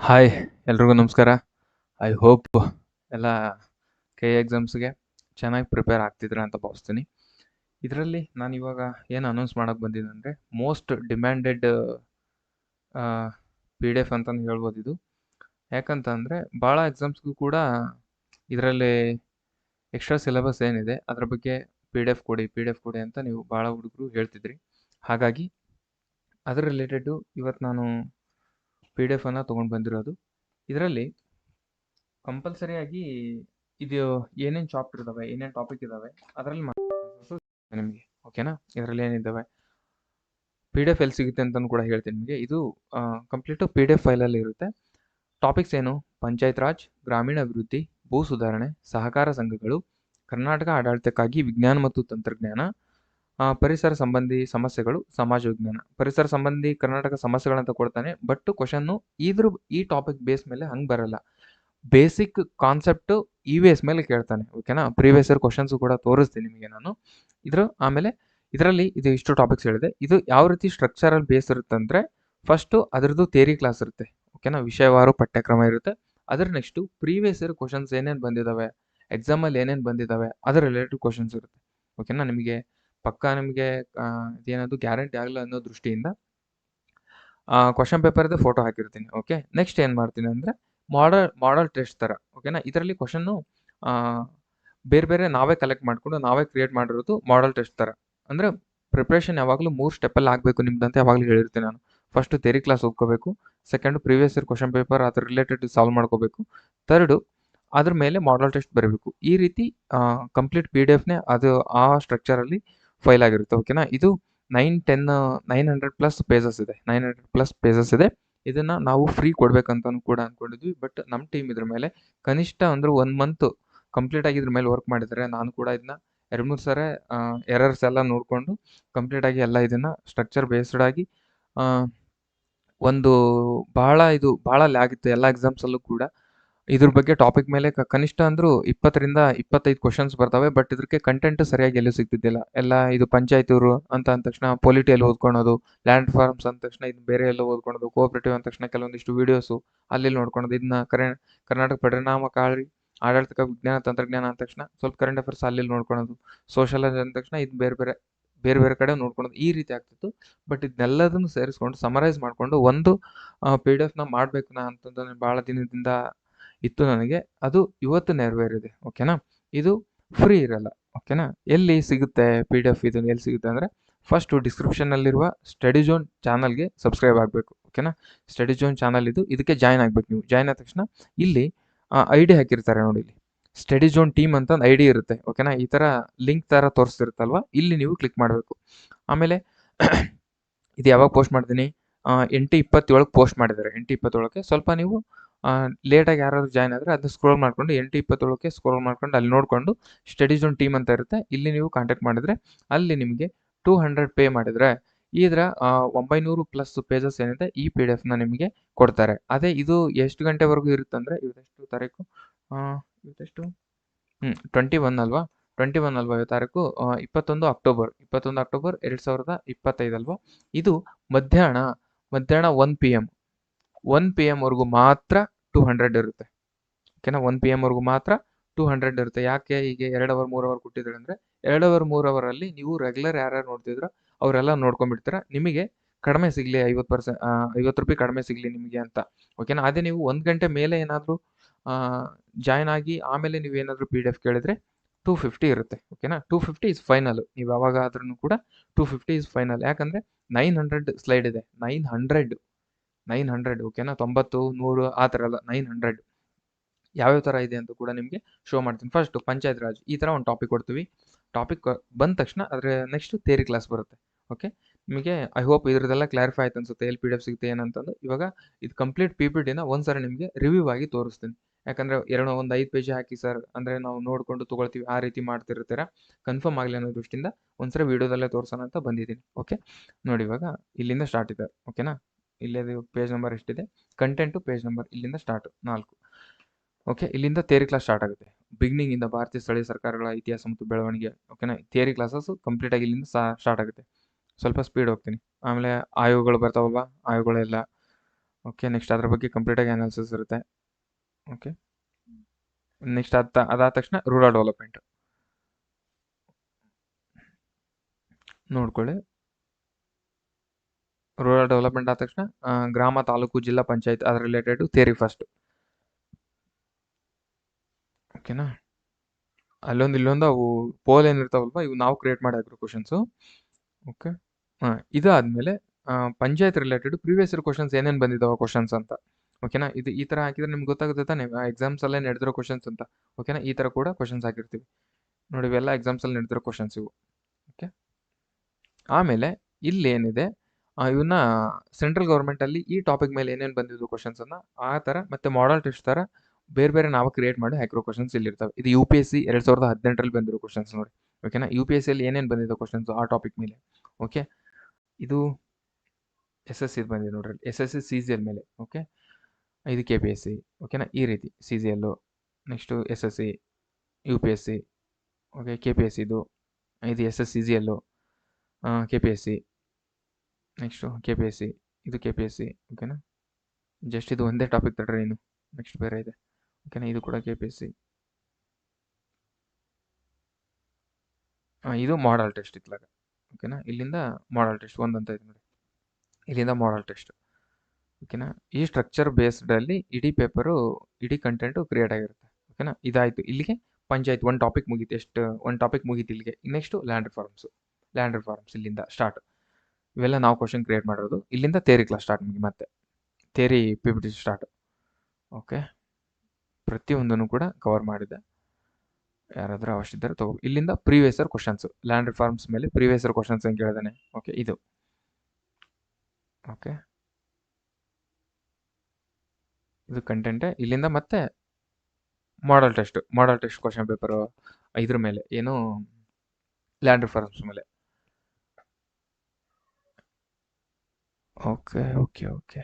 Hi ಎಲ್ರಿಗೂ ನಮಸ್ಕಾರ. I hope ಎಲ್ಲ ಕೆ ಎಕ್ಸಾಮ್ಸ್ಗೆ ಚೆನ್ನಾಗಿ ಪ್ರಿಪೇರ್ ಆಗ್ತಿದ್ರೆ ಅಂತ ಭಾವಿಸ್ತೀನಿ. ಇದರಲ್ಲಿ ನಾನು ಇವಾಗ ಏನು ಅನೌನ್ಸ್ ಮಾಡೋಕ್ಕೆ ಬಂದಿದ್ದೆ ಅಂದರೆ most demanded P D F ಅಂತಲೂ ಹೇಳ್ಬೋದು ಇದು. ಯಾಕಂತಂದರೆ ಭಾಳ ಎಕ್ಸಾಮ್ಸ್ಗೂ ಕೂಡ ಇದರಲ್ಲಿ ಎಕ್ಸ್ಟ್ರಾ ಸಿಲೆಬಸ್ ಏನಿದೆ, ಅದ್ರ ಬಗ್ಗೆ ಪಿ ಡಿ ಎಫ್ ಕೊಡಿ ಪಿ ಡಿ ಎಫ್ ಕೊಡಿ ಅಂತ ನೀವು ಭಾಳ ಹುಡುಗರು ಹೇಳ್ತಿದ್ರಿ. ಹಾಗಾಗಿ, ಅದರ ರಿಲೇಟೆಡು ಇವತ್ತು ನಾನು ಪಿ ಡಿ ಎಫನ್ನು ತೊಗೊಂಡು ಬಂದಿರೋದು. ಇದರಲ್ಲಿ ಕಂಪಲ್ಸರಿಯಾಗಿ ಇದು ಏನೇನು ಚಾಪ್ಟರ್ ಇದ್ದಾವೆ ಏನೇನು ಟಾಪಿಕ್ ಇದ್ದಾವೆ ಅದರಲ್ಲಿ ನಿಮಗೆ ಓಕೆನಾ ಇದರಲ್ಲಿ ಏನಿದ್ದಾವೆ ಪಿ ಡಿ ಎಫ್ ಎಲ್ಲಿ ಸಿಗುತ್ತೆ ಅಂತಲೂ ಕೂಡ ಹೇಳ್ತೀನಿ ನಿಮಗೆ. ಇದು ಕಂಪ್ಲೀಟು ಪಿ ಡಿ ಎಫ್ ಫೈಲಲ್ಲಿ ಇರುತ್ತೆ. ಟಾಪಿಕ್ಸ್ ಏನು? ಪಂಚಾಯತ್ ರಾಜ್, ಗ್ರಾಮೀಣ ಅಭಿವೃದ್ಧಿ, ಭೂ ಸುಧಾರಣೆ, ಸಹಕಾರ ಸಂಘಗಳು, ಕರ್ನಾಟಕ ಆಡಳಿತಕ್ಕಾಗಿ ವಿಜ್ಞಾನ ಮತ್ತು ತಂತ್ರಜ್ಞಾನ ಪರಿಸರ ಸಂಬಂಧಿ ಸಮಸ್ಯೆಗಳು ಸಮಾಜ ವಿಜ್ಞಾನ ಪರಿಸರ ಸಂಬಂಧಿ ಕರ್ನಾಟಕ ಸಮಸ್ಯೆಗಳಂತ ಕೊಡ್ತಾನೆ, ಬಟ್ ಕ್ವಶನ್ನು ಇದ್ರ ಈ ಟಾಪಿಕ್ ಬೇಸ್ ಮೇಲೆ ಹಂಗೆ ಬರಲ್ಲ. ಬೇಸಿಕ್ ಕಾನ್ಸೆಪ್ಟ್ ಈ ವೇಸ್ ಮೇಲೆ ಕೇಳ್ತಾನೆ, ಓಕೆನಾ? ಪ್ರೀವಿಯಸ್ ಇಯರ್ ಕ್ವಶನ್ಸ್ ಕೂಡ ತೋರಿಸ್ತೀನಿ ನಿಮಗೆ ನಾನು. ಇದ್ರ ಆಮೇಲೆ ಇದರಲ್ಲಿ ಇದು ಇಷ್ಟು ಟಾಪಿಕ್ಸ್ ಹೇಳಿದೆ. ಇದು ಯಾವ ರೀತಿ ಸ್ಟ್ರಕ್ಚರಲ್ ಬೇಸ್ ಇರುತ್ತೆ ಅಂದ್ರೆ ಫಸ್ಟು ಅದರದ್ದು ಥೇರಿ ಕ್ಲಾಸ್ ಇರುತ್ತೆ, ಓಕೆನಾ? ವಿಷಯವಾರು ಪಠ್ಯಕ್ರಮ ಇರುತ್ತೆ. ಅದ್ರ ನೆಕ್ಸ್ಟು ಪ್ರೀವಿಯಸ್ ಇಯರ್ ಕ್ವಶನ್ಸ್ ಏನೇನು ಬಂದಿದ್ದಾವೆ ಎಕ್ಸಾಮಲ್ಲಿ ಏನೇನು ಬಂದಿದ್ದಾವೆ ಅದರ ರಿಲೇಟೆಡ್ ಕ್ವಶನ್ಸ್ ಇರುತ್ತೆ, ಓಕೆನಾ? ನಿಮಗೆ ಪಕ್ಕಾ ನಿಮಗೆ ಇದೇನದು ಗ್ಯಾರಂಟಿ ಆಗಲ್ಲ ಅನ್ನೋ ದೃಷ್ಟಿಯಿಂದ ಕ್ವಶನ್ ಪೇಪರ್ದು ಫೋಟೋ ಹಾಕಿರ್ತೀನಿ ಓಕೆ ನೆಕ್ಸ್ಟ್ ಏನು ಮಾಡ್ತೀನಿ ಅಂದರೆ ಮಾಡಲ್ ಮಾಡಲ್ ಟೆಸ್ಟ್ ಥರ ಓಕೆನಾ ಇದರಲ್ಲಿ ಕ್ವಶನ್ನು ಬೇರೆ ಬೇರೆ ನಾವೇ ಕಲೆಕ್ಟ್ ಮಾಡಿಕೊಂಡು ನಾವೇ ಕ್ರಿಯೇಟ್ ಮಾಡಿರೋದು ಮಾಡಲ್ ಟೆಸ್ಟ್ ಥರ ಅಂದರೆ ಪ್ರಿಪ್ರೇಷನ್ ಯಾವಾಗಲೂ ಮೂರು ಸ್ಟೆಪ್ಪಲ್ಲಿ ಆಗಬೇಕು ನಿಮ್ದಂತ ಯಾವಾಗಲೂ ಹೇಳಿರ್ತೀನಿ ನಾನು. First theory class ಓದ್ಕೋಬೇಕು second previous year question paper ಅದ್ರ ರಿಲೇಟೆಡ್ ಸಾಲ್ವ್ ಮಾಡ್ಕೋಬೇಕು ತರ್ಡು ಅದ್ರ ಮೇಲೆ ಮಾಡಲ್ ಟೆಸ್ಟ್ ಬರಬೇಕು. ಈ ರೀತಿ ಕಂಪ್ಲೀಟ್ ಪಿ ಡಿ ಎಫ್ನೇ ಅದು ಆ ಸ್ಟ್ರಕ್ಚರಲ್ಲಿ ಫೈಲ್ ಆಗಿರುತ್ತೆ ಓಕೆನಾ ಇದು nine ten nine hundred plus pages ಇದೆ. ನೈನ್ ಹಂಡ್ರೆಡ್ ಪ್ಲಸ್ ಪೇಜಸ್ ಇದೆ. ಇದನ್ನು ನಾವು ಫ್ರೀ ಕೊಡಬೇಕಂತ ಕೂಡ ಅಂದ್ಕೊಂಡಿದ್ವಿ ಬಟ್ ನಮ್ಮ ಟೀಮ್ ಇದ್ರ ಮೇಲೆ ಕನಿಷ್ಠ ಅಂದ್ರೆ ಒನ್ ಮಂತ್ ಕಂಪ್ಲೀಟ್ ಆಗಿ ಇದ್ರ ಮೇಲೆ ವರ್ಕ್ ಮಾಡಿದರೆ. ನಾನು ಕೂಡ ಇದನ್ನ ಎರಡು, ಮೂರು ಸಲ ಎರರ್ಸ್ ಎಲ್ಲ ನೋಡಿಕೊಂಡು ಕಂಪ್ಲೀಟ್ ಆಗಿ ಎಲ್ಲ ಇದನ್ನು ಸ್ಟ್ರಕ್ಚರ್ ಬೇಸ್ಡ್ ಆಗಿ ಒಂದು ಭಾಳ ಇದು ಭಾಳ ಲ್ಯಾಗಿತ್ತು ಎಲ್ಲ ಎಕ್ಸಾಮ್ಸಲ್ಲೂ ಕೂಡ ಇದ್ರ ಬಗ್ಗೆ ಟಾಪಿಕ್ ಮೇಲೆ ಕನಿಷ್ಠ ಅಂದ್ರೂ ಇಪ್ಪತ್ತರಿಂದ ಇಪ್ಪತ್ತೈದು ಕ್ವಶನ್ಸ್ ಬರ್ತವೆ ಬಟ್ ಇದಕ್ಕೆ ಕಂಟೆಂಟ್ ಸರಿಯಾಗಿ ಎಲ್ಲೂ ಸಿಗ್ತಿದ್ದಿಲ್ಲ. ಎಲ್ಲ ಇದು ಪಂಚಾಯತಿಯವರು ಅಂತ ಅಂದ ತಕ್ಷಣ ಪೊಲಿಟಿಯಲ್ಲಿ ಓದ್ಕೊಳೋದು ಲ್ಯಾಂಡ್ ಫಾರ್ಮ್ಸ್ ಅಂದ ತಕ್ಷಣ ಇದು ಬೇರೆ ಎಲ್ಲ ಓದ್ಕೊಳೋದು ಕೋಆಪರೇಟಿವ್ ಅಂದ ತಕ್ಷಣ ಕೆಲವೊಂದಿಷ್ಟು ವೀಡಿಯೋಸು ಅಲ್ಲಿ ನೋಡ್ಕೊಳೋದು. ಇದನ್ನ ಕರೆ ಕರ್ನಾಟಕ ಪರಿಣಾಮಕಾರಿ ಆಡಳಿತ ವಿಜ್ಞಾನ, ತಂತ್ರಜ್ಞಾನ ಅಂದ ತಕ್ಷಣ ಸ್ವಲ್ಪ ಕರೆಂಟ್ ಅಫೇರ್ಸ್ ಅಲ್ಲಿ ನೋಡ್ಕೊಳೋದು. ಸೋಷಲ್ ಅಂದ ತಕ್ಷಣ ಇದು ಬೇರೆ ಬೇರೆ ಬೇರೆ ಬೇರೆ ಕಡೆ ನೋಡ್ಕೊಳೋದು. ಈ ರೀತಿ ಆಗ್ತಿತ್ತು. ಬಟ್ ಇದನ್ನೆಲ್ಲದನ್ನು ಸೇರಿಸ್ಕೊಂಡು ಸಮರೈಸ್ ಮಾಡಿಕೊಂಡು ಒಂದು ಪಿ ಡಿ ಎಫ್ನ ಮಾಡಬೇಕು ನಾ ಅಂತಂದ್ರೆ ಭಾಳ ದಿನದಿಂದ ಇತ್ತು ನನಗೆ. ಅದು ಇವತ್ತು ನೆರವೇರಿದೆ, ಓಕೆನಾ? ಇದು ಫ್ರೀ ಇರಲ್ಲ, ಓಕೆನಾ? ಎಲ್ಲಿ ಸಿಗುತ್ತೆ ಪಿ ಡಿ ಎಫ್ ಇದು, ಎಲ್ಲಿ ಸಿಗುತ್ತೆ ಅಂದರೆ ಫಸ್ಟು ಡಿಸ್ಕ್ರಿಪ್ಷನ್ನಲ್ಲಿರುವ ಸ್ಟಡಿ ಜೋನ್ ಚಾನಲ್ಗೆ ಸಬ್ಸ್ಕ್ರೈಬ್ ಆಗಬೇಕು, ಓಕೆನಾ? ಸ್ಟಡಿ ಜೋನ್ ಚಾನಲ್ ಇದು, ಇದಕ್ಕೆ ಜಾಯ್ನ್ ಆಗಬೇಕು ನೀವು. ಜಾಯ್ನ್ ಆದ ತಕ್ಷಣ ಇಲ್ಲಿ ಐ ಡಿ ಹಾಕಿರ್ತಾರೆ ನೋಡಿ ಇಲ್ಲಿ. ಸ್ಟಡಿ ಜೋನ್ ಟೀಮ್ ಅಂತ ಒಂದು ಐ ಡಿ ಇರುತ್ತೆ, ಓಕೆನಾ? ಈ ಥರ ಲಿಂಕ್ ಥರ ತೋರಿಸ್ತಿರುತ್ತಲ್ವ? ಇಲ್ಲಿ ನೀವು ಕ್ಲಿಕ್ ಮಾಡಬೇಕು. ಆಮೇಲೆ ಇದು ಯಾವಾಗ ಪೋಸ್ಟ್ ಮಾಡ್ತೀನಿ? ಎಂಟು ಇಪ್ಪತ್ತೇಳಕ್ಕೆ ಪೋಸ್ಟ್ ಮಾಡಿದ್ದಾರೆ. ಎಂಟು ಇಪ್ಪತ್ತೇಳಕ್ಕೆ ಸ್ವಲ್ಪ ನೀವು ಲೇಟಾಗಿ ಯಾರಾದರೂ ಜಾಯ್ನ್ ಆದರೆ ಅದನ್ನ ಸ್ಕ್ರೋಲ್ ಮಾಡ್ಕೊಂಡು ಎಂಟು ಇಪ್ಪತ್ತೇಳಕ್ಕೆ ಸ್ಕ್ರೋಲ್ ಮಾಡ್ಕೊಂಡು ಅಲ್ಲಿ ನೋಡಿಕೊಂಡು ಸ್ಟಡೀಸ್ ಒನ್ ಟೀಮ್ ಅಂತ ಇರುತ್ತೆ. ಇಲ್ಲಿ ನೀವು ಕಾಂಟ್ಯಾಕ್ಟ್ ಮಾಡಿದರೆ ಅಲ್ಲಿ ನಿಮಗೆ ಟೂ ಹಂಡ್ರೆಡ್ ಪೇ ಮಾಡಿದರೆ ಇದರ ಒಂಬೈನೂರು ಪ್ಲಸ್ ಪೇಜಸ್ ಏನಿದೆ ಈ ಪಿ ಡಿ ಎಫ್ನ ನಿಮಗೆ ಕೊಡ್ತಾರೆ. ಅದೇ ಇದು ಎಷ್ಟು ಗಂಟೆವರೆಗೂ ಇರುತ್ತಂದರೆ ಇವತ್ತೆಷ್ಟು ತಾರೀಕು ಇವತ್ತೆಷ್ಟು? ಹ್ಞೂ ಟ್ವೆಂಟಿ ಒನ್ ಅಲ್ವಾ? ಟ್ವೆಂಟಿ ಒನ್ ಅಲ್ವಾ ತಾರೀಕು? ಇಪ್ಪತ್ತೊಂದು ಅಕ್ಟೋಬರ್ ಇಪ್ಪತ್ತೊಂದು ಅಕ್ಟೋಬರ್ ಎರಡು ಸಾವಿರದ ಇಪ್ಪತ್ತೈದು ಅಲ್ವಾ? ಇದು ಮಧ್ಯಾಹ್ನ ಮಧ್ಯಾಹ್ನ one P M one P ಎಮ್ವರೆಗೂ ಮಾತ್ರ ಟೂ ಹಂಡ್ರೆಡ್ ಇರುತ್ತೆ. ಓಕೆನಾ ಒನ್ ಪಿ ಎಮ್ವರೆಗೂ ಮಾತ್ರ ಟೂ ಹಂಡ್ರೆಡ್ ಇರುತ್ತೆ. ಯಾಕೆ ಹೀಗೆ ಎರಡು ಅವರ್ ಮೂರು ಅವರ್ ಕೊಟ್ಟಿದ್ದಾರೆ ಅಂದರೆ ಎರಡು ಅವರ್ ಮೂರು ಅವರಲ್ಲಿ ನೀವು ರೆಗ್ಯುಲರ್ ಯಾರ್ಯಾರು ನೋಡ್ತಿದ್ರೋ ಅವರೆಲ್ಲ ನೋಡ್ಕೊಂಡ್ಬಿಡ್ತೀರ. ನಿಮಗೆ ಕಡಿಮೆ ಸಿಗಲಿ, ಐವತ್ತು ಪರ್ಸೆಂಟ್ ಐವತ್ತು ರೂಪಾಯಿ ಕಡಿಮೆ ಸಿಗಲಿ ನಿಮಗೆ ಅಂತ. ಓಕೆನಾ ಅದೇ ನೀವು ಒಂದು ಗಂಟೆ ಮೇಲೆ ಏನಾದರೂ ಜಾಯ್ನ್ ಆಗಿ ಆಮೇಲೆ ನೀವು ಏನಾದರೂ ಪಿ ಡಿ ಎಫ್ ಕೇಳಿದ್ರೆ ಟೂ ಫಿಫ್ಟಿ ಇರುತ್ತೆ. ಓಕೆನಾ ಟೂ ಫಿಫ್ಟಿ ಇಸ್ ಫೈನಲ್ ನೀವು ಯಾವಾಗ ಆದ್ರೂ ಕೂಡ ಟೂ ಫಿಫ್ಟಿ ಇಸ್ ಫೈನಲ್ ಯಾಕಂದರೆ ನೈನ್ ಹಂಡ್ರೆಡ್ ಸ್ಲೈಡ್ ಇದೆ. ನೈನ್ ಹಂಡ್ರೆಡ್ ನೈನ್ ಹಂಡ್ರೆಡ್, ಓಕೆನಾ? ತೊಂಬತ್ತು, ನೂರು, ಆ ಥರ ಅಲ್ಲ ನೈನ್ ಹಂಡ್ರೆಡ್. ಯಾವ್ಯಾವ ಥರ ಇದೆ ಅಂತ ಕೂಡ ನಿಮಗೆ ಶೋ ಮಾಡ್ತೀನಿ. ಫಸ್ಟು ಪಂಚಾಯತ್ ರಾಜ್, ಈ ಥರ ಒಂದು ಟಾಪಿಕ್ ಕೊಡ್ತೀವಿ. ಟಾಪಿಕ್ ಬಂದ ತಕ್ಷಣ ಅದರ ನೆಕ್ಸ್ಟ್ ಥೇರಿ ಕ್ಲಾಸ್ ಬರುತ್ತೆ ಓಕೆ ನಿಮಗೆ ಐ ಹೋಪ್ ಇದ್ರದ್ದೆಲ್ಲ ಕ್ಲಾರಿಫೈ ಆಯ್ತು ಅನ್ಸುತ್ತೆ, ಎಲ್ ಪಿ ಡಿ ಎಫ್ ಸಿಗುತ್ತೆ, ಏನಂತಂದು. ಇವಾಗ ಇದು ಕಂಪ್ಲೀಟ್ ಪಿ ಪಿ ಟಿನ ಒಂದ್ಸರಿ ನಿಮಗೆ ರಿವ್ಯೂ ಆಗಿ ತೋರಿಸ್ತೀನಿ. ಯಾಕಂದ್ರೆ ಎರಡು ಒಂದು ಐದು ಪೇಜ್ ಹಾಕಿ ಸರ್ ಅಂದರೆ ನಾವು ನೋಡಿಕೊಂಡು ತೊಗೊಳ್ತೀವಿ, ಆ ರೀತಿ ಮಾಡ್ತಿರ್ತೀರ? ಕನ್ಫರ್ಮ್ ಆಗಲಿ ಅನ್ನೋ ದೃಷ್ಟಿಯಿಂದ ಒಂದ್ಸರಿ ವೀಡಿಯೋದಲ್ಲೇ ತೋರಿಸೋಣ ಅಂತ ಬಂದಿದ್ದೀನಿ ಓಕೆ ನೋಡಿ ಇವಾಗ ಇಲ್ಲಿಂದ ಸ್ಟಾರ್ಟ್ ಇದೆ ಓಕೆನಾ ಇಲ್ಲೇ ಪೇಜ್ ನಂಬರ್ ಎಷ್ಟಿದೆ? ಕಂಟೆಂಟು ಪೇಜ್ ನಂಬರ್ ಇಲ್ಲಿಂದ ಸ್ಟಾರ್ಟ್ ನಾಲ್ಕು. ಓಕೆ ಇಲ್ಲಿಂದ ಥೇರಿ ಕ್ಲಾಸ್ ಸ್ಟಾರ್ಟ್ ಆಗುತ್ತೆ. ಬಿಗಿನಿಂಗ್ ಇಂದ ಭಾರತೀಯ ಸ್ಥಳೀಯ ಸರ್ಕಾರಗಳ ಇತಿಹಾಸ ಮತ್ತು ಬೆಳವಣಿಗೆ ಓಕೆನಾ ಥಿಯರಿ ಕ್ಲಾಸಸ್ ಕಂಪ್ಲೀಟ್ ಆಗಿ ಇಲ್ಲಿಂದ ಸ್ಟಾರ್ಟ್ ಆಗುತ್ತೆ. ಸ್ವಲ್ಪ ಸ್ಪೀಡ್ ಹೋಗ್ತೀನಿ. ಆಮೇಲೆ ಆಯೋಗಗಳು ಬರ್ತಾವಲ್ವಾ? ಆಯೋಗಗಳೆಲ್ಲ ಓಕೆ ನೆಕ್ಸ್ಟ್ ಅದ್ರ ಬಗ್ಗೆ ಕಂಪ್ಲೀಟ್ ಆಗಿ ಅನಾಲಿಸಿಸ್ ಇರುತ್ತೆ. ಓಕೆ ನೆಕ್ಸ್ಟ್ ಅದ ಅದಾದ ತಕ್ಷಣ ರೂರಲ್ ಡೆವಲಪ್ಮೆಂಟ್ ನೋಡ್ಕೊಳ್ಳಿ. ರೂರಲ್ ಡೆವಲಪ್ಮೆಂಟ್ ಆದ ತಕ್ಷಣ ಗ್ರಾಮ, ತಾಲೂಕು, ಜಿಲ್ಲಾ ಪಂಚಾಯತ್ ಅದ್ರ ರಿಲೇಟೆಡ್ ಥಿಯರಿ ಫಸ್ಟ್ ಓಕೆನಾ ಅಲ್ಲೊಂದು ಇಲ್ಲೊಂದು ಅವು ಪೋಲ್ ಏನಿರ್ತಾವಲ್ವ ಇವು ನಾವು ಕ್ರಿಯೇಟ್ ಮಾಡಿದ್ರು ಕ್ವಶನ್ಸು ಓಕೆ ಹಾಂ, ಇದಾದಮೇಲೆ panchayat related previous year questions ಏನೇನು ಬಂದಿದ್ದಾವೆ ಕ್ವಶನ್ಸ್ ಅಂತ. ಓಕೆನಾ ಇದು ಈ ಥರ ಹಾಕಿದ್ರೆ ನಿಮ್ಗೆ ಗೊತ್ತಾಗುತ್ತೆ ತಾನೇ ಎಕ್ಸಾಮ್ಸ್ ಅಲ್ಲೇ ನಡೆದಿರೋ ಕ್ವಶನ್ಸ್ ಅಂತ. ಓಕೆನಾ ಈ ಥರ ಕೂಡ ಕ್ವಶನ್ಸ್ ಹಾಕಿರ್ತೀವಿ. ನೋಡಿ ಇವೆಲ್ಲ ಎಕ್ಸಾಮ್ಸಲ್ಲಿ ನಡೆದಿರೋ ಕ್ವಶನ್ಸ್ ಇವು. ಓಕೆ ಆಮೇಲೆ ಇಲ್ಲಿ ಏನಿದೆ ಇವನ್ನ ಸೆಂಟ್ರಲ್ ಗೌರ್ಮೆಂಟಲ್ಲಿ ಈ ಟಾಪಿಕ್ ಮೇಲೆ ಏನೇನು ಬಂದಿದ್ದು ಕ್ವಶನ್ಸನ್ನು ಆ ಥರ ಮತ್ತು ಮಾಡಲ್ ಟೆಸ್ಟ್ ಥರ ಬೇರೆ ಬೇರೆ ನಾವು ಕ್ರಿಯೇಟ್ ಮಾಡಿ ಹಾಕಿರೋ ಕ್ವಶನ್ಸ್ ಇಲ್ಲಿರ್ತವೆ ಇದು ಯು ಪಿ ಎಸ್ ಸಿ ಎರಡು ಸಾವಿರದ ಹದಿನೆಂಟರಲ್ಲಿ ಬಂದಿರೋ ಕ್ವಶನ್ಸ್ ನೋಡಿ. ಓಕೆನಾ ಯು ಪಿ ಎಸ್ ಸಿಯಲ್ಲಿ ಏನೇನು ಬಂದಿದೆ ಕ್ವಶನ್ಸ್ ಆ ಟಾಪಿಕ್ ಮೇಲೆ? ಓಕೆ ಇದು ಎಸ್ ಎಸ್ ಸಿ ಬಂದಿದೆ ನೋಡ್ರಿ S S C C G L ಮೇಲೆ. ಓಕೆ ಇದು ಕೆ ಪಿ ಎಸ್ ಸಿ ಓಕೆನಾ ಈ ರೀತಿ C G L next S S C U P S C okay K P S ಇದು ಇದು S S C G L K P S C next K P S C ಇದು K P S C ಓಕೆನಾ just ಇದು ಒಂದೇ topic ತಡ್ರಿ ಇನ್ನು next ಬೇರೆ ಇದೆ. ಓಕೆನಾ ಇದು ಕೂಡ ಕೆ ಪಿ ಎಸ್ ಸಿ ಇದು ಮಾಡಲ್ ಟೆಸ್ಟ್ ಇತ್ಲಾಗ. ಓಕೆನಾ ಇಲ್ಲಿಂದ ಮಾಡಲ್ ಟೆಸ್ಟ್ ಒಂದಂತ ಇದೆ ನೋಡಿ. ಇಲ್ಲಿಂದ ಮಾಡಲ್ ಟೆಸ್ಟ್ ಓಕೆನಾ ಈ ಸ್ಟ್ರಕ್ಚರ್ ಬೇಸ್ಡಲ್ಲಿ ಇಡೀ ಪೇಪರು ಇಡೀ ಕಂಟೆಂಟು ಕ್ರಿಯೇಟ್ ಆಗಿರುತ್ತೆ. ಓಕೆನಾ ಇದಾಯಿತು. ಇಲ್ಲಿಗೆ ಪಂಚಾಯತ್, ಒಂದು ಟಾಪಿಕ್ ಮುಗೀತು. ಎಷ್ಟು, ಒಂದು ಟಾಪಿಕ್ ಮುಗೀತು ಇಲ್ಲಿಗೆ. Next land reforms land reforms ಇಲ್ಲಿಂದ ಸ್ಟಾರ್ಟ್ ಇವೆಲ್ಲ ನಾವು ಕ್ವಶನ್ ಕ್ರಿಯೇಟ್ ಮಾಡಿರೋದು. ಇಲ್ಲಿಂದ ತೇರಿ ಕ್ಲಾಸ್ ಸ್ಟಾರ್ಟ್ ನಿಮಗೆ ಮತ್ತೆ. Theory P P T start okay ಪ್ರತಿಯೊಂದನ್ನು ಕೂಡ ಕವರ್ ಮಾಡಿದೆ. ಯಾರಾದರೂ ಅವಶ್ಯ ತಗೋ ಇಲ್ಲಿಂದ previous year questions land reforms ಮೇಲೆ ಪ್ರೀವಿಯಸ್ ಇಯರ್ ಕ್ವಶನ್ಸ್ ಅಂತ ಕೇಳಿದಾನೆ? ಓಕೆ ಇದು. ಓಕೆ ಇದು ಕಂಟೆಂಟೇ ಇಲ್ಲಿಂದ ಮತ್ತೆ model test model test question paper ಇದ್ರ ಮೇಲೆ. ಏನು ಲ್ಯಾಂಡ್ ರಿಫಾರ್ಮ್ಸ್ ಮೇಲೆ. Okay okay okay.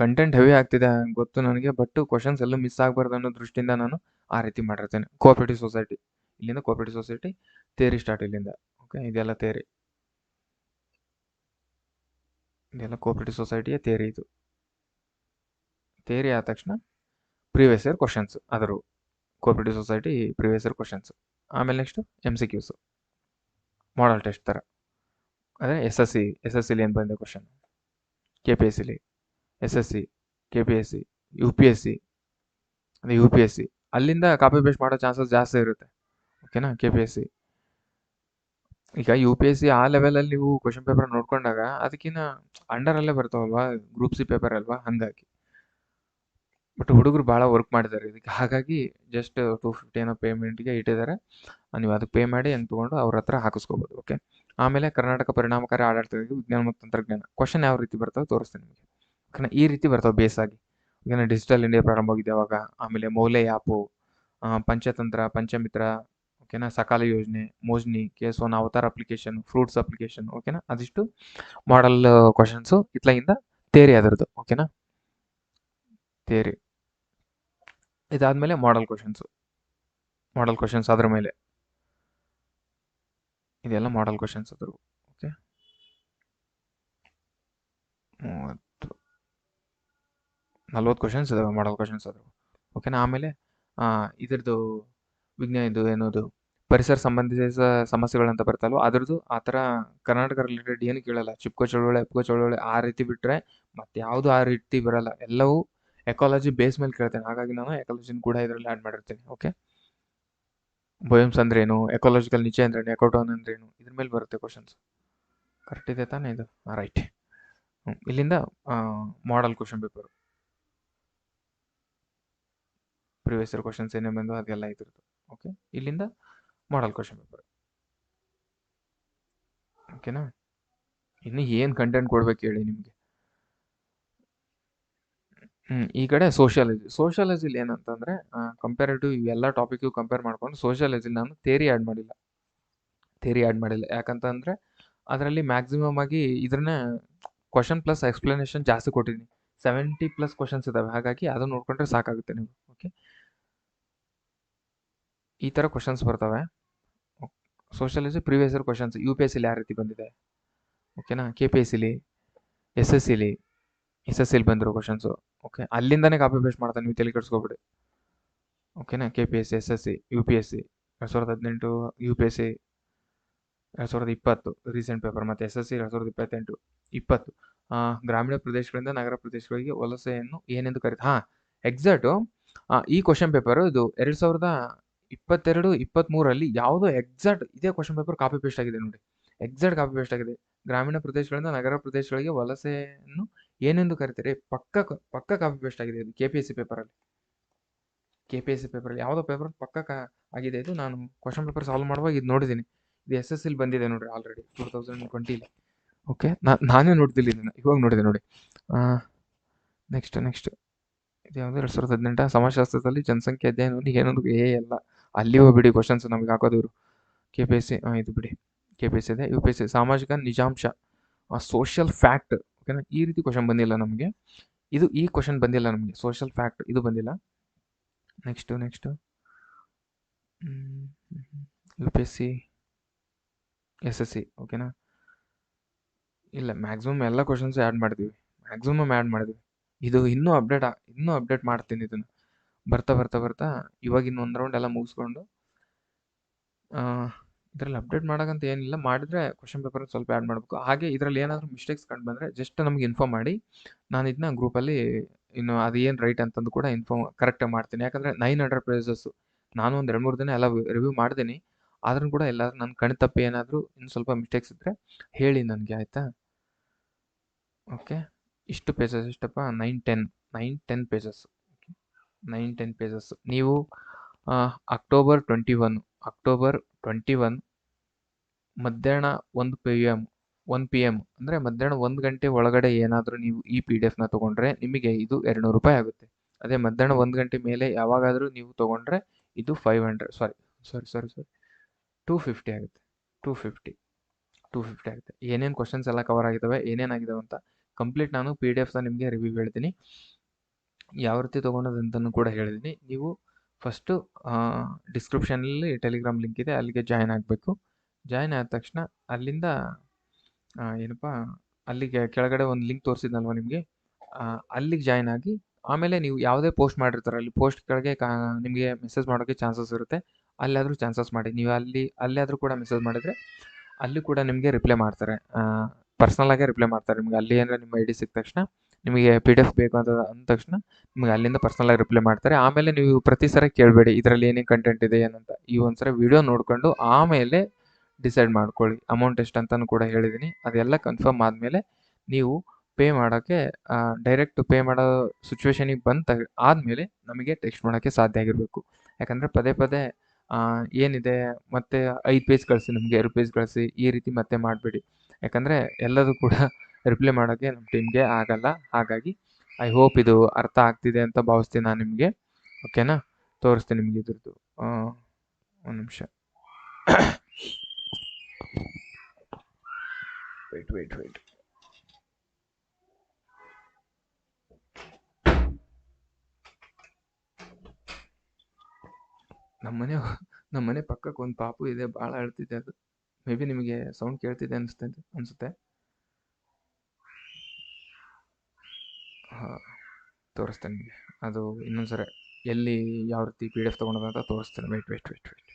Content heavy ಆಗ್ತಿದೆ ಗೊತ್ತು ನನಗೆ ಬಟ್ ಕ್ವಶನ್ಸ್ ಎಲ್ಲೂ ಮಿಸ್ ಆಗಬಾರ್ದು ಅನ್ನೋ ದೃಷ್ಟಿಯಿಂದ ನಾನು ಆ ರೀತಿ ಮಾಡಿರ್ತೇನೆ. ಕೋಆಪರೇಟಿವ್ ಸೊಸೈಟಿ ಇಲ್ಲಿಂದ ಕೋಆಪರೇಟಿವ್ ಸೊಸೈಟಿ ತೇರಿ ಸ್ಟಾರ್ಟ್ ಇಲ್ಲಿಂದ. ಓಕೆ ಇದೆಲ್ಲ ತೇರಿ ಇದೆಲ್ಲ ಕೋಆಪರೇಟಿವ್ ಸೊಸೈಟಿಯ ತೇರಿ ಇದು. ತೇರಿ ಆದ ತಕ್ಷಣ previous year questions ಅದರು cooperative society previous year questions ಆಮೇಲೆ next M C Qs model test ಥರ ಅದೇ S S C S S ಸಿಲಿ ಏನು ಬಂದಿದೆ question K P S ಸಿಲಿ S S C K P S C U P S C ಅಂದರೆ U P S C ಅಲ್ಲಿಂದ copy paste ಮಾಡೋ chances ಜಾಸ್ತಿ ಇರುತ್ತೆ ಓಕೆನಾ ಕೆ ಪಿ ಎಸ್ ಸಿ ಈಗ ಯು ಪಿ ಎಸ್ ಸಿ ಆ ಲೆವೆಲಲ್ಲಿ ನೀವು ಕ್ವಶನ್ ಪೇಪರ್ ನೋಡ್ಕೊಂಡಾಗ ಅದಕ್ಕಿಂತ ಅಂಡರಲ್ಲೇ ಬರ್ತಾವಲ್ವಾ ಗ್ರೂಪ್ ಸಿ ಪೇಪರ್ ಅಲ್ವಾ ಹಾಗಾಗಿ ಬಟ್ ಹುಡುಗರು ಭಾಳ ವರ್ಕ್ ಮಾಡಿದ್ದಾರೆ ಇದಕ್ಕೆ ಹಾಗಾಗಿ ಜಸ್ಟ್ ಟೂ ಫಿಫ್ಟಿ ಏನೋ ಪೇಮೆಂಟ್ಗೆ ಇಟ್ಟಿದ್ದಾರೆ ನೀವು ಅದಕ್ಕೆ ಪೇ ಮಾಡಿ ಹಂಗೆ ತೊಗೊಂಡು ಅವ್ರ ಹತ್ರ ಹಾಕಿಸ್ಕೋಬೋದು ಓಕೆ ಆಮೇಲೆ ಕರ್ನಾಟಕ ಪರಿಣಾಮಕಾರಿ ಆಡಳಿತದ ವಿಜ್ಞಾನ ಮತ್ತು ತಂತ್ರಜ್ಞಾನ. ಕ್ವಶನ್ ಯಾವ ರೀತಿ ಬರ್ತವೆ ತೋರಿಸ್ತೀನಿ ನಿಮಗೆ. ಈ ರೀತಿ ಬರ್ತವೆ ಬೇಸ್ ಆಗಿ. ಓಕೆನಾ ಡಿಜಿಟಲ್ ಇಂಡಿಯಾ ಪ್ರಾರಂಭವಾಗಿದೆ ಅವಾಗ. ಆಮೇಲೆ ಮೌಲ್ಯ ಆ್ಯಪು ಪಂಚತಂತ್ರ, ಪಂಚಮಿತ್ರ ಓಕೆನಾ ಸಕಾಲ ಯೋಜನೆ, ಮೋಜ್ನಿ ಕೇಸೋನ ಅವತಾರ್ ಅಪ್ಲಿಕೇಶನ್ ಫ್ರೂಟ್ಸ್ ಅಪ್ಲಿಕೇಶನ್ ಓಕೆನಾ ಅದಿಷ್ಟು ಮಾಡಲ್ ಕ್ವಶನ್ಸು ಇತ್ಲಾಗಿಂದ ತೇರಿ ಅದರದ್ದು ಓಕೆನಾ ತೇರಿ ಇದಾದಮೇಲೆ ಮಾಡಲ್ ಕ್ವಶನ್ಸು ಮಾಡಲ್ ಕ್ವಶನ್ಸ್ ಅದ್ರ ಮೇಲೆ. ಇದೆಲ್ಲ ಮಾಡಲ್ ಕ್ವಶನ್ಸ್ ಅದ್ರ ಓಕೆ ಮೂವತ್ತು. ನಲ್ವತ್ತು ಕ್ವಶನ್ಸ್ ಇದಾವೆ ಮಾಡಲ್ ಕ್ವಶನ್ಸ್ ಅದ್ರ ಓಕೆನಾ ಆಮೇಲೆ ಇದ್ರದ್ದು ವಿಜ್ಞಾನ ಇದು ಏನದು ಪರಿಸರ ಸಂಬಂಧಿತ ಸಮಸ್ಯೆಗಳಂತ ಬರ್ತಲ್ವ, ಅದ್ರದ್ದು ಆ ಥರ ಕರ್ನಾಟಕ ರಿಲೇಟೆಡ್ ಏನು ಕೇಳಲ್ಲ. ಚಿಪ್ಕೋ ಚಳುವಳಿ ಎಪ್ಕೋ ಚಳುವಳಿ ಆ ರೀತಿ ಬಿಟ್ಟರೆ ಮತ್ತೆ ಯಾವುದು ಆ ರೀತಿ ಬರಲ್ಲ. ಎಲ್ಲವೂ ಎಕಾಲಜಿ ಬೇಸ್ ಮೇಲೆ ಕೇಳ್ತೇನೆ. ಹಾಗಾಗಿ ನಾನು ಎಕಾಲಜಿನ ಕೂಡ ಇದರಲ್ಲಿ ಆ್ಯಡ್ ಮಾಡಿರ್ತೀನಿ. ಓಕೆ ಬಯೋಮ್ಸ್ ಅಂದ್ರೇನು? ಎಕೋಲಾಜಿಕಲ್ ನಿಚೆ ಅಂದ್ರೇನು? ಎಕೋಟೋನ್ ಅಂದ್ರೇನು? ಇದ್ರ ಮೇಲೆ ಬರುತ್ತೆ ಕ್ವಶನ್ಸ್ ಕರೆಕ್ಟ್ ಇದೆ ತಾನೇ ಇದು? ರೈಟ್ ಇಲ್ಲಿಂದ model question paper previous year questions ಏನೇ ಬಂದು ಅದೆಲ್ಲ ಇದ್ರದ್ದು. ಓಕೆ ಇಲ್ಲಿಂದ ಮಾಡಲ್ ಕ್ವಶನ್ ಪೇಪರ್ ಓಕೆನಾ ಇನ್ನು ಏನು ಕಂಟೆಂಟ್ ಕೊಡ್ಬೇಕು ಹೇಳಿ ನಿಮಗೆ? ಈ ಕಡೆ ಸೋಷಿಯಾಲಜಿ ಸೋಷಿಯಾಲಜಿಲಿ ಏನಂತಂದ್ರೆ ಕಂಪೇರಿಟಿವ್ ಇವೆಲ್ಲ ಟಾಪಿಕ್ ಕಂಪೇರ್ ಮಾಡ್ಕೊಂಡು ಸೋಷಿಯಾಲಜಿಲಿ ನಾನು ಥೇರಿ ಆ್ಯಡ್ ಮಾಡಿಲ್ಲ. ಥೇರಿ ಆ್ಯಡ್ ಮಾಡಿಲ್ಲ. ಯಾಕಂತಂದರೆ, ಅದರಲ್ಲಿ ಮ್ಯಾಕ್ಸಿಮಮ್ ಆಗಿ ಇದ್ರನ್ನೇ ಕ್ವಶನ್ ಪ್ಲಸ್ ಎಕ್ಸ್ಪ್ಲನೇಷನ್ ಜಾಸ್ತಿ ಕೊಟ್ಟಿದ್ದೀನಿ ಸೆವೆಂಟಿ ಪ್ಲಸ್ ಕ್ವಶನ್ಸ್ ಇದ್ದಾವೆ ಹಾಗಾಗಿ ಅದನ್ನ ನೋಡ್ಕೊಂಡ್ರೆ ಸಾಕಾಗುತ್ತೆ ನೀವು ಓಕೆ ಈ ಥರ ಕ್ವಶನ್ಸ್ ಬರ್ತವೆ. Sociology previous year questions U P S ಸಿಲಿ ಯಾವ ರೀತಿ ಬಂದಿದೆ? ಓಕೆನಾ ಕೆ ಪಿ ಎಸ್ ಸಿಲಿ ಎಸ್ ಎಸ್ ಸಿಲಿ ಎಸ್ ಎಸ್ ಎಲ್ ಬಂದಿರೋ ಕ್ವಶನ್ಸು ಓಕೆ ಅಲ್ಲಿಂದನೇ ಕಾಪಿ ಪೇಸ್ಟ್ ಮಾಡ್ತಾನೆ ನೀವು ತಲೆ ಕೆಡಿಸ್ಕೊಬಿಡಿ. ಓಕೆನಾ K P S C S S C U P S C ಎರಡು ಸಾವಿರದ ಹದಿನೆಂಟು ಯು ಪಿ ಎಸ್ ಸಿ ಎರಡು ಸಾವಿರದ ಇಪ್ಪತ್ತು ರೀಸೆಂಟ್ ಪೇಪರ್ ಮತ್ತು ಎಸ್ ಎಸ್ ಸಿ ಎರಡು ಸಾವಿರದ ಇಪ್ಪತ್ತೆಂಟು, ಇಪ್ಪತ್ತು. ಗ್ರಾಮೀಣ ಪ್ರದೇಶಗಳಿಂದ ನಗರ ಪ್ರದೇಶಗಳಿಗೆ ವಲಸೆಯನ್ನು ಏನೆಂದು ಕರೀತಾರೆ ಹಾಂ ಎಕ್ಸಾಕ್ಟು ಈ ಕ್ವಶನ್ ಪೇಪರು ಇದು ಎರಡು ಸಾವಿರದ ಇಪ್ಪತ್ತೆರಡು ಇಪ್ಪತ್ತ್ಮೂರಲ್ಲಿ ಯಾವುದೋ ಎಕ್ಸಾಕ್ಟ್ ಇದೇ ಕ್ವಶನ್ ಪೇಪರ್ ಕಾಪಿ ಪೇಸ್ಟ್ ಆಗಿದೆ ನೋಡಿ. ಎಕ್ಸಾಕ್ಟ್ ಕಾಪಿ ಪೇಸ್ಟ್ ಆಗಿದೆ. ಗ್ರಾಮೀಣ ಪ್ರದೇಶಗಳಿಂದ ನಗರ ಪ್ರದೇಶಗಳಿಗೆ ವಲಸೆಯನ್ನು ಏನೆಂದು ಕರೀತಾರೆ, ಪಕ್ಕ ಪಕ್ಕ ಕಾಪಿ ಪೇಸ್ಟ್ ಆಗಿದೆ ಇದು ಕೆ ಪಿ ಎಸ್ ಸಿ ಪೇಪರಲ್ಲಿ ಕೆ ಪಿ ಎಸ್ ಸಿ ಪೇಪರಲ್ಲಿ ಯಾವುದೋ ಪೇಪರ್ ಪಕ್ಕ ಆಗಿದೆ ಇದು. ನಾನು ಕ್ವಶನ್ ಪೇಪರ್ ಸಾಲ್ವ್ ಮಾಡುವಾಗ ಇದು ನೋಡಿದ್ದೀನಿ. ಇದು ಎಸ್ ಎಸ್ ಎಲ್ ಬಂದಿದೆ ನೋಡಿರಿ ಆಲ್ರೆಡಿ ಟೂ ತೌಸಂಡ್ ಟ್ವೆಂಟಿಲಿ ಓಕೆ ನಾನೇ ನೋಡ್ತಿಲ್ಲ ಇದನ್ನು, ಇವಾಗ ನೋಡಿದೆ ನೋಡಿ. ನೆಕ್ಸ್ಟ್ ನೆಕ್ಸ್ಟ್ ಇದು ಯಾವುದು? ಎರಡು ಸಾವಿರದ ಹದಿನೆಂಟು? ಸಮಾಜಶಾಸ್ತ್ರದಲ್ಲಿ ಜನಸಂಖ್ಯೆ ಅಧ್ಯಯನವನ್ನು ಏನೊಂದು ಏ ಎಲ್ಲ ಅಲ್ಲಿ ಹೋಗ್ಬಿಡಿ ಕ್ವಶನ್ಸ್ ನಮಗೆ ಹಾಕೋದು ಇವರು. ಕೆ ಪಿ ಎಸ್ ಸಿ ಇದು ಬಿಡಿ. ಕೆ ಪಿ ಎಸ್ ಸಿ ಇದೆ ಯು ಪಿ ಎಸ್ ಸಿ ಸಾಮಾಜಿಕ ನಿಜಾಂಶ ಸೋಷಿಯಲ್ ಫ್ಯಾಕ್ಟ್ ಓಕೆನಾ ಈ ರೀತಿ ಕ್ವಶನ್ ಬಂದಿಲ್ಲ ನಮಗೆ. ಇದು ಈ ಕ್ವಶನ್ ಬಂದಿಲ್ಲ ನಮಗೆ. ಸೋಷಿಯಲ್ ಫ್ಯಾಕ್ಟ್ ಇದು ಬಂದಿಲ್ಲ. Next next U P S C S S C ಓಕೆನಾ ಇಲ್ಲ ಮ್ಯಾಕ್ಸಿಮಮ್ ಎಲ್ಲ ಕ್ವಶನ್ಸ್ ಆ್ಯಡ್ ಮಾಡಿದ್ವಿ ಮ್ಯಾಕ್ಸಿಮಮ್ ಆ್ಯಡ್ ಮಾಡಿದ್ವಿ ಇದು ಇನ್ನೂ ಅಪ್ಡೇಟ್ ಇನ್ನೂ ಅಪ್ಡೇಟ್ ಮಾಡ್ತೀನಿ ಇದನ್ನು. ಬರ್ತಾ ಬರ್ತಾ ಬರ್ತಾ ಇವಾಗ ಇನ್ನು ಒಂದು ರೌಂಡ್ ಎಲ್ಲ ಮುಗಿಸ್ಕೊಂಡು ಇದರಲ್ಲಿ ಅಪ್ಡೇಟ್ ಮಾಡೋಕ್ಕಂತ ಏನಿಲ್ಲ, ಮಾಡಿದ್ರೆ ಕ್ವಶನ್ ಪೇಪರ್ ಸ್ವಲ್ಪ ಆ್ಯಡ್ ಮಾಡಬೇಕು. ಹಾಗೆ ಇದರಲ್ಲಿ ಏನಾದರೂ ಮಿಸ್ಟೇಕ್ಸ್ ಕಂಡು ಬಂದರೆ ಜಸ್ಟ್ ನಮಗೆ ಇನ್ಫಾರ್ಮ್ ಮಾಡಿ, ನಾನು ಇದನ್ನ ಗ್ರೂಪಲ್ಲಿ ಇನ್ನು ಅದು ಏನು ರೈಟ್ ಅಂತಂದು ಕೂಡ ಇನ್ಫಾರ್ಮ್ ಕರೆಕ್ಟಾಗಿ ಮಾಡ್ತೀನಿ. ಯಾಕಂದರೆ ನೈನ್ ಹಂಡ್ರೆಡ್ ಪೇಜಸ್ಸು ನಾನು ಒಂದು ಎರಡು ಮೂರು ದಿನ ಎಲ್ಲ ರಿವ್ಯೂ ಮಾಡ್ತೀನಿ ಆದ್ರೂ ಕೂಡ ಎಲ್ಲಾದರೂ ನನ್ನ ಕಣ್ ತಪ್ಪಿ ಏನಾದರೂ ಇನ್ನು ಸ್ವಲ್ಪ ಮಿಸ್ಟೇಕ್ಸ್ ಇದ್ದರೆ ಹೇಳಿ ನನಗೆ, ಆಯಿತಾ? ಓಕೆ ಇಷ್ಟು pages ಇಷ್ಟಪ್ಪ nine ten nine ten pages nine ten pages ನೀವು October twenty one October twenty one ಮಧ್ಯಾಹ್ನ ಒಂದು P M one P M ಅಂದರೆ ಮಧ್ಯಾಹ್ನ ಒಂದು ಗಂಟೆ ಒಳಗಡೆ ಏನಾದರೂ ನೀವು ಈ ಪಿ ಡಿ ಎಫ್ನ ತೊಗೊಂಡ್ರೆ ನಿಮಗೆ ಇದು ಎರಡುನೂರು ರೂಪಾಯಿ ಆಗುತ್ತೆ. ಅದೇ ಮಧ್ಯಾಹ್ನ ಒಂದು ಗಂಟೆ ಮೇಲೆ ಯಾವಾಗಾದರೂ ನೀವು ತೊಗೊಂಡ್ರೆ ಇದು five hundred sorry sorry sorry sorry two fifty ಆಗುತ್ತೆ ಟೂ ಫಿಫ್ಟಿ ಟೂ ಫಿಫ್ಟಿ ಆಗುತ್ತೆ. ಏನೇನು ಕ್ವಶನ್ಸ್ ಎಲ್ಲ ಕವರ್ ಆಗಿದ್ದಾವೆ ಏನೇನಾಗಿದ್ದಾವೆ ಅಂತ ಕಂಪ್ಲೀಟ್ ನಾನು ಪಿ ಡಿ ಎಫ್ನ ನಿಮಗೆ ರಿವ್ಯೂ ಹೇಳ್ತೀನಿ. ಯಾವ ರೀತಿ ತೊಗೊಳೋದಂತನೂ ಕೂಡ ಹೇಳಿದ್ದೀನಿ ನೀವು ಫಸ್ಟು ಡಿಸ್ಕ್ರಿಪ್ಷನಲ್ಲಿ ಟೆಲಿಗ್ರಾಮ್ ಲಿಂಕ್ ಇದೆ, ಅಲ್ಲಿಗೆ ಜಾಯ್ನ್ ಆಗಬೇಕು. ಜಾಯ್ನ್ ಆದ ತಕ್ಷಣ ಅಲ್ಲಿಂದ ಏನಪ್ಪ, ಅಲ್ಲಿಗೆ ಕೆಳಗಡೆ ಒಂದು ಲಿಂಕ್ ತೋರಿಸಿದ್ನಲ್ವ ನಿಮಗೆ? ಅಲ್ಲಿಗೆ ಜಾಯ್ನ್ ಆಗಿ, ಆಮೇಲೆ ನೀವು ಯಾವುದೇ ಪೋಸ್ಟ್ ಮಾಡಿರ್ತಾರೆ, ಅಲ್ಲಿ ಪೋಸ್ಟ್ ಕೆಳಗೆ ಕಾ, ನಿಮಗೆ ಮೆಸೇಜ್ ಮಾಡೋಕ್ಕೆ ಚಾನ್ಸಸ್ ಇರುತ್ತೆ. ಅಲ್ಲಾದರೂ ಚಾನ್ಸಸ್ ಮಾಡಿ, ನೀವು ಅಲ್ಲಿ, ಅಲ್ಲಾದರೂ ಕೂಡ ಮೆಸೇಜ್ ಮಾಡಿದರೆ, ಅಲ್ಲಿ ಕೂಡ ನಿಮಗೆ ರಿಪ್ಲೈ ಮಾಡ್ತಾರೆ. ಪರ್ಸ್ನಲಾಗೇ ರಿಪ್ಲೈ ಮಾಡ್ತಾರೆ ನಿಮಗೆ. ಅಲ್ಲಿ ಏನಾರ ನಿಮ್ಮ ಐ ಡಿ ಸಿಕ್ಕ ತಕ್ಷಣ ನಿಮಗೆ ಪಿ ಡಿ ಎಫ್ ಬೇಕು ಅಂತ ಅಂದ ತಕ್ಷಣ ನಿಮಗೆ ಅಲ್ಲಿಂದ ಪರ್ಸ್ನಲಾಗಿ ರಿಪ್ಲೈ ಮಾಡ್ತಾರೆ. ಆಮೇಲೆ ನೀವು ಪ್ರತಿ ಸಲ ಕೇಳಬೇಡಿ, ಇದರಲ್ಲಿ ಏನೇನು ಕಂಟೆಂಟ್ ಇದೆ ಏನಂತ ಈ ಒಂದ್ಸಲ ವಿಡಿಯೋ ನೋಡಿಕೊಂಡು ಆಮೇಲೆ ಡಿಸೈಡ್ ಮಾಡ್ಕೊಳ್ಳಿ. ಅಮೌಂಟ್ ಎಷ್ಟು ಅಂತಲೂ ಕೂಡ ಹೇಳಿದ್ದೀನಿ ಅದೆಲ್ಲ ಕನ್ಫರ್ಮ್ ಆದಮೇಲೆ ನೀವು ಪೇ ಮಾಡೋಕ್ಕೆ ಡೈರೆಕ್ಟ್ ಪೇ ಮಾಡೋ ಸಿಚುವೇಶನಿಗೆ ಬಂದ ಆದಮೇಲೆ ನಮಗೆ ಟೆಕ್ಸ್ಟ್ ಮಾಡೋಕ್ಕೆ ಸಾಧ್ಯ ಆಗಿರಬೇಕು. ಯಾಕಂದರೆ ಪದೇ ಪದೇ ಏನಿದೆ, ಮತ್ತೆ ಐದು ಪೇಜ್ ಕಳಿಸಿ ನಮಗೆ, ಎರಡು ಪೇಜ್ ಕಳಿಸಿ, ಈ ರೀತಿ ಮತ್ತೆ ಮಾಡಬೇಡಿ. ಯಾಕಂದರೆ ಎಲ್ಲದೂ ಕೂಡ ರಿಪ್ಲೈ ಮಾಡೋಕ್ಕೆ ನಮ್ಮ ಟೀಮ್ಗೆ ಆಗಲ್ಲ. ಹಾಗಾಗಿ ಐ ಹೋಪ್ ಇದು ಅರ್ಥ ಆಗ್ತಿದೆ ಅಂತ ಭಾವಿಸ್ತೀನಿ ನಾನು ನಿಮಗೆ. ಓಕೆನಾ ತೋರಿಸ್ತೀನಿ ನಿಮಗೆ ಇದ್ರದ್ದು. ಒಂದು ನಿಮಿಷ. ವೆಯ್ಟ್ ವೆಯ್ಟ್ ವೆಯ್ಟ್ ನಮ್ಮನೆ ನಮ್ಮನೆ ಪಕ್ಕಕ್ಕೆ ಒಂದು ಪಾಪು ಇದೆ ಭಾಳ ಅಳ್ತಿದೆ ಅದು. ಮೇ ಬಿ ನಿಮಗೆ ಸೌಂಡ್ ಕೇಳ್ತಿದೆ ಅನಿಸ್ತೈತೆ ಅನಿಸುತ್ತೆ. ತೋರಿಸ್ತೇನೆ ನಿಮಗೆ. ಅದು ಇನ್ನೊಂದು ಸರಿ ಎಲ್ಲಿ ಯಾವ ರೀತಿ ಪಿ ಡಿ ಎಫ್ ತೊಗೊಳೋದು ಅಂತ ತೋರಿಸ್ತೇನೆ. ವೆಯ್ಟ್ ವೆಯ್ಟ್ ವೆಯ್ಟ್ ವೆಯ್ಟ್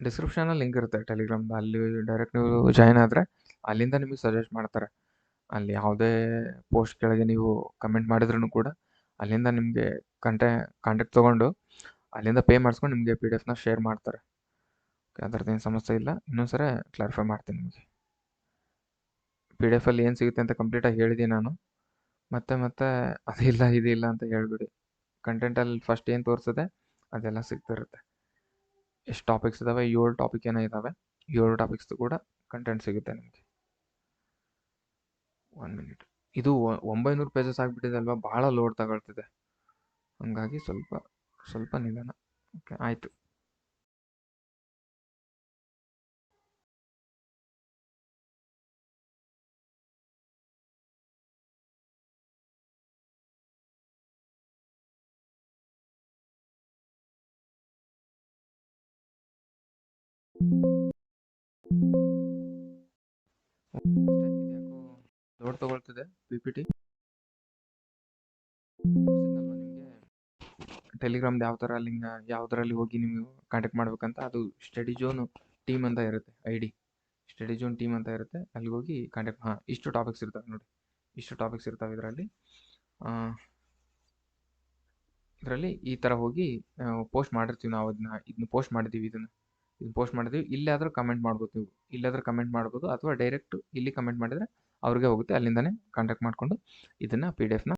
ಡಿಸ್ಕ್ರಿಪ್ಷನಲ್ಲಿ ಲಿಂಕ್ ಇರುತ್ತೆ ಟೆಲಿಗ್ರಾಮ್ದು ಅಲ್ಲಿ ಡೈರೆಕ್ಟ್ ನೀವು ಜಾಯ್ನ್ ಆದರೆ ಅಲ್ಲಿಂದ ನಿಮಗೆ ಸಜೆಸ್ಟ್ ಮಾಡ್ತಾರೆ. ಅಲ್ಲಿ ಯಾವುದೇ ಪೋಸ್ಟ್ ಕೆಳಗೆ ನೀವು ಕಮೆಂಟ್ ಮಾಡಿದ್ರೂ ಕೂಡ ಅಲ್ಲಿಂದ ನಿಮಗೆ ಕಂಟೆ ಕಾಂಟ್ಯಾಕ್ಟ್ ತೊಗೊಂಡು ಅಲ್ಲಿಂದ ಪೇ ಮಾಡಿಸ್ಕೊಂಡು ನಿಮಗೆ ಪಿ ಡಿ ಎಫ್ನ ಶೇರ್ ಮಾಡ್ತಾರೆ. ಅದರದ್ದು ಏನು ಸಮಸ್ಯೆ ಇಲ್ಲ. ಇನ್ನೊಂದು ಸರಿ ಕ್ಲಾರಿಫೈ ಮಾಡ್ತೀನಿ ನಿಮಗೆ. ಪಿ ಡಿ ಎಫಲ್ಲಿ ಏನು ಸಿಗುತ್ತೆ ಅಂತ ಕಂಪ್ಲೀಟಾಗಿ ಹೇಳಿದ್ದೀನಿ ನಾನು. ಮತ್ತೆ ಮತ್ತೆ ಅದಿಲ್ಲ ಇದಿಲ್ಲ ಅಂತ ಹೇಳಿಬಿಡಿ. ಕಂಟೆಂಟಲ್ಲಿ ಫಸ್ಟ್ ಏನು ತೋರಿಸಿದೆ, ಅದೆಲ್ಲ ಸಿಗ್ತಿರುತ್ತೆ. ಎಷ್ಟು ಟಾಪಿಕ್ಸ್ ಇದ್ದಾವೆ ಏಳು ಟಾಪಿಕ್ ಏನೋ ಇದ್ದಾವೆ ಏಳು ಟಾಪಿಕ್ಸ್ದು ಕೂಡ ಕಂಟೆಂಟ್ ಸಿಗುತ್ತೆ ನಿಮಗೆ. ಒನ್ ಮಿನಿಟ್ ಇದು ಒಂಬೈನೂರು ಪೇಜಸ್ ಆಗಿಬಿಟ್ಟಿದೆ ಅಲ್ವಾ? ಭಾಳ ಲೋಡ್ ತಗೊಳ್ತಿದೆ. ಹಾಗಾಗಿ ಸ್ವಲ್ಪ ಸ್ವಲ್ಪ ನಿಧಾನ. ಓಕೆ ಆಯಿತು. ಯಾಕೋ ಲೋಡ್ ತಗೊಳ್ತಿದೆ ಪಿ ಪಿ ಟಿ ಟೆಲಿಗ್ರಾಮ್ದು ಯಾವ ಥರ ಲಿಂಕ್ ಯಾವುದರಲ್ಲಿ ಹೋಗಿ ನೀವು ಕಾಂಟ್ಯಾಕ್ಟ್ ಮಾಡ್ಬೇಕಂತ ಅದು ಸ್ಟಡಿ ಜೋನ್ ಟೀಮ್ ಅಂತ ಇರುತ್ತೆ I D study zone team ಅಂತ ಇರುತ್ತೆ, ಅಲ್ಲಿಗೆ ಹೋಗಿ ಕಾಂಟ್ಯಾಕ್ಟ್ ಹಾಂ, ಇಷ್ಟು ಟಾಪಿಕ್ಸ್ ಇರ್ತವೆ ನೋಡಿ. ಇಷ್ಟು ಟಾಪಿಕ್ಸ್ ಇರ್ತವೆ ಇದರಲ್ಲಿ. ಇದರಲ್ಲಿ ಈ ಥರ ಹೋಗಿ ಪೋಸ್ಟ್ ಮಾಡಿರ್ತೀವಿ ನಾವು ಅದನ್ನ ಇದನ್ನ ಪೋಸ್ಟ್ ಮಾಡಿದ್ದೀವಿ ಇದನ್ನು. ಇದನ್ನ ಪೋಸ್ಟ್ ಮಾಡಿದ್ದೀವಿ ಇಲ್ಲಾದರೂ ಕಮೆಂಟ್ ಮಾಡ್ಬೋದು ನೀವು. ಇಲ್ಲಾದರೂ ಕಮೆಂಟ್ ಮಾಡ್ಬೋದು ಅಥವಾ ಡೈರೆಕ್ಟ್ ಇಲ್ಲಿ ಕಮೆಂಟ್ ಮಾಡಿದರೆ ಅವ್ರಿಗೆ ಹೋಗುತ್ತೆ, ಅಲ್ಲಿಂದನೇ ಕಾಂಟ್ಯಾಕ್ಟ್ ಮಾಡಿಕೊಂಡು ಇದನ್ನು ಪಿ ಡಿ ಎಫ್ನ